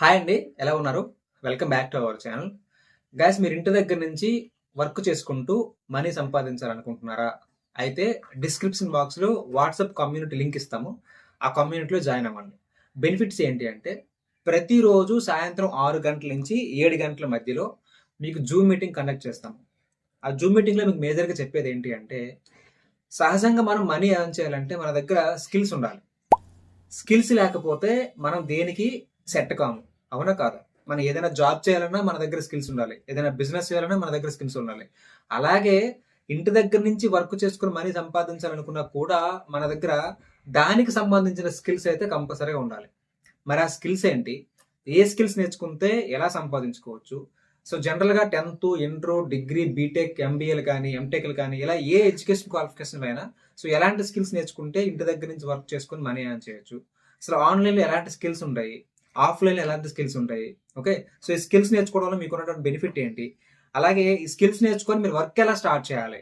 Hi అండి ఎలా ఉన్నారు? Welcome back to our channel guys మీరు ఇంటి దగ్గర నుంచి వర్క్ చేసుకుంటూ మనీ సంపాదించాలనుకుంటున్నారా? అయితే డిస్క్రిప్షన్ బాక్స్లో వాట్సాప్ కమ్యూనిటీ లింక్ ఇస్తాము. ఆ కమ్యూనిటీలో జాయిన్ అవ్వండి. బెనిఫిట్స్ ఏంటి అంటే ప్రతిరోజు సాయంత్రం ఆరు గంటల నుంచి ఏడు గంటల మధ్యలో మీకు జూమ్ మీటింగ్ కండక్ట్ చేస్తాము ఆ జూమ్ మీటింగ్లో మీకు మేజర్గా చెప్పేది ఏంటి అంటే సహజంగా మనం మనీ ఎర్న్ చేయాలంటే మన దగ్గర స్కిల్స్ ఉండాలి. స్కిల్స్ లేకపోతే మనం దేనికి సెట్ కాము. అవునా కాదా? మనం ఏదైనా జాబ్ చేయాలన్నా మన దగ్గర స్కిల్స్ ఉండాలి. ఏదైనా బిజినెస్ చేయాలన్నా మన దగ్గర స్కిల్స్ ఉండాలి. అలాగే ఇంటి దగ్గర నుంచి వర్క్ చేసుకుని మనీ సంపాదించాలనుకున్నా కూడా మన దగ్గర దానికి సంబంధించిన స్కిల్స్ అయితే కంపల్సరీగా ఉండాలి. మరి ఆ స్కిల్స్ ఏంటి? ఏ స్కిల్స్ నేర్చుకుంటే ఎలా సంపాదించుకోవచ్చు? సో జనరల్గా టెన్త్ ఇంటర్ డిగ్రీ బీటెక్ ఎంబీఏలు కానీ ఎంటెక్లు కానీ ఇలా ఏ ఎడ్యుకేషన్ క్వాలిఫికేషన్ అయినా సో ఎలాంటి స్కిల్స్ నేర్చుకుంటే ఇంటి దగ్గర నుంచి వర్క్ చేసుకుని మనీ ఎర్న్ చేయొచ్చు? అసలు ఆన్లైన్లో ఎలాంటి స్కిల్స్ ఉంటాయి? ఆఫ్లైన్ ఎలాంటి స్కిల్స్ ఉంటాయి? ఓకే? సో ఈ స్కిల్స్ నేర్చుకోవడం వల్ల మీకు ఉన్నటువంటి బెనిఫిట్ ఏంటి? అలాగే ఈ స్కిల్స్ నేర్చుకొని మీరు వర్క్ ఎలా స్టార్ట్ చేయాలి?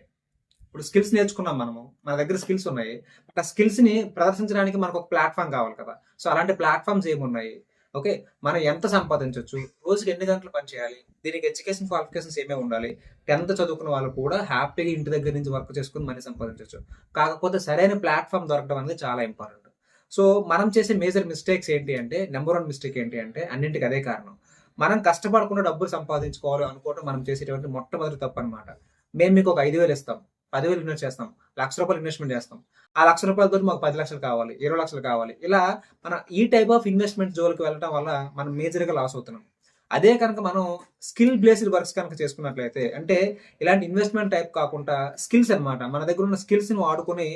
ఇప్పుడు స్కిల్స్ నేర్చుకున్నాం మనము. మన దగ్గర స్కిల్స్ ఉన్నాయి. బట్ ఆ స్కిల్స్ని ప్రదర్శించడానికి మనకు ఒక ప్లాట్ఫామ్ కావాలి కదా. సో అలాంటి ప్లాట్ఫామ్స్ ఏమున్నాయి? ఓకే? మనం ఎంత సంపాదించవచ్చు రోజుకి ఎన్ని గంటలు పని చేయాలి? దీనికి ఎడ్యుకేషన్ క్వాలిఫికేషన్స్ ఏమే ఉండాలి? టెన్త్ చదువుకున్న వాళ్ళు కూడా హ్యాపీగా ఇంటి దగ్గర నుంచి వర్క్ చేసుకుని మనీ సంపాదించవచ్చు కాకపోతే సరైన ప్లాట్ఫామ్ దొరకడం అనేది చాలా ఇంపార్టెంట్. సో మనం చేసే మేజర్ మిస్టేక్స్ ఏంటి అంటే నెంబర్ వన్ మిస్టేక్ ఏంటి అంటే అన్నింటికి అదే కారణం. మనం కష్టపడకుండా డబ్బులు సంపాదించుకోవాలి అనుకోవడం మనం చేసేటువంటి మొట్టమొదటి తప్పు అనమాట మేము మీకు ఒక ఐదు వేలు ఇస్తాం పదివేలు ఇన్వెస్ట్ చేస్తాం లక్ష రూపాయలు ఇన్వెస్ట్మెంట్ చేస్తాం. ఆ లక్ష రూపాయలతో మాకు పది లక్షలు కావాలి ఇరవై లక్షలు కావాలి. ఇలా మన ఈ టైప్ ఆఫ్ ఇన్వెస్ట్మెంట్ జోలికి వెళ్ళడం వల్ల మనం మేజర్గా లాస్ అవుతున్నాం. అదే కనుక మనం స్కిల్ బేస్డ్ వర్క్స్ కనుక చేసుకున్నట్లయితే అంటే ఇలాంటి ఇన్వెస్ట్మెంట్ టైప్ కాకుండా స్కిల్స్ అన్నమాట. మన దగ్గర ఉన్న స్కిల్స్ని వాడుకొని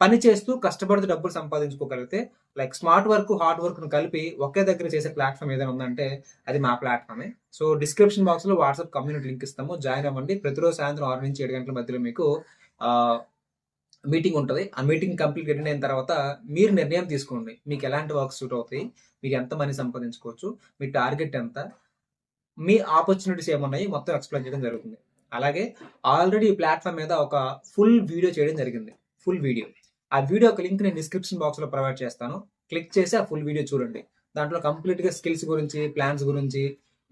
పని చేస్తూ కష్టపడుతూ డబ్బులు సంపాదించుకోగలిగితే లైక్ స్మార్ట్ వర్క్ హార్డ్ వర్క్ను కలిపి ఒకే దగ్గర చేసే ప్లాట్ఫామ్ ఏదైనా ఉందంటే అది మా ప్లాట్ఫామే సో డిస్క్రిప్షన్ బాక్స్లో వాట్సాప్ కమ్యూనిటీ లింక్ ఇస్తాము. జాయిన్ అవ్వండి. ప్రతిరోజు సాయంత్రం ఆరు నుంచి ఏడు గంటల మధ్యలో మీకు మీటింగ్ ఉంటుంది. ఆ మీటింగ్ కంప్లీట్ అయిన తర్వాత మీరు నిర్ణయం తీసుకోండి. మీకు ఎలాంటి వర్క్ సూట్ అవుతాయి? మీకు ఎంత మనీ సంపాదించుకోవచ్చు? మీ టార్గెట్ ఎంత? మీ ఆపర్చునిటీస్ ఏమున్నాయి? మొత్తం ఎక్స్ప్లెయిన్ చేయడం జరుగుతుంది. అలాగే ఆల్రెడీ ఈ ప్లాట్ఫామ్ మీద ఒక ఫుల్ వీడియో చేయడం జరిగింది. ఫుల్ వీడియో ఆ వీడియో ఒక లింక్ నేను డిస్క్రిప్షన్ బాక్స్లో ప్రొవైడ్ చేస్తాను. క్లిక్ చేసి ఆ ఫుల్ వీడియో చూడండి. దాంట్లో కంప్లీట్గా స్కిల్స్ గురించి ప్లాన్స్ గురించి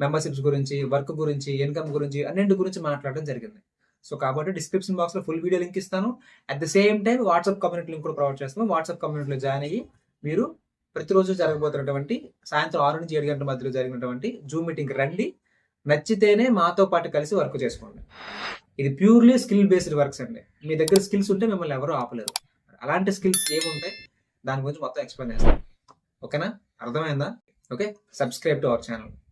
మెంబర్షిప్స్ గురించి వర్క్ గురించి ఇన్కమ్ గురించి అన్నింటి గురించి మాట్లాడడం జరిగింది. సో కాబట్టి డిస్క్రిప్షన్ బాక్స్లో ఫుల్ వీడియో లింక్ ఇస్తాను. At the same time WhatsApp community link కూడా ప్రొవైడ్ చేస్తాను. వాట్సాప్ కమ్యూనిటీలో జాయిన్ అయ్యి మీరు ప్రతిరోజు జరగబోతున్నటువంటి సాయంత్రం ఆరు నుంచి ఏడు గంటల మధ్యలో జరిగినటువంటి జూమ్ మీటింగ్కి రండి. నచ్చితేనే మాతో పాటు కలిసి వర్క్ చేసుకోండి. ఇది ప్యూర్లీ స్కిల్ బేస్డ్ వర్క్స్ అండి. మీ దగ్గర స్కిల్స్ ఉంటే మిమ్మల్ని ఎవరూ ఆపలేరు. అలాంటి స్కిల్స్ ఏముంటాయి? దాని గురించి మొత్తం ఎక్స్ప్లెయిన్ చేస్తాను. ఓకేనా? అర్థమైందా? Okay? Subscribe to our channel.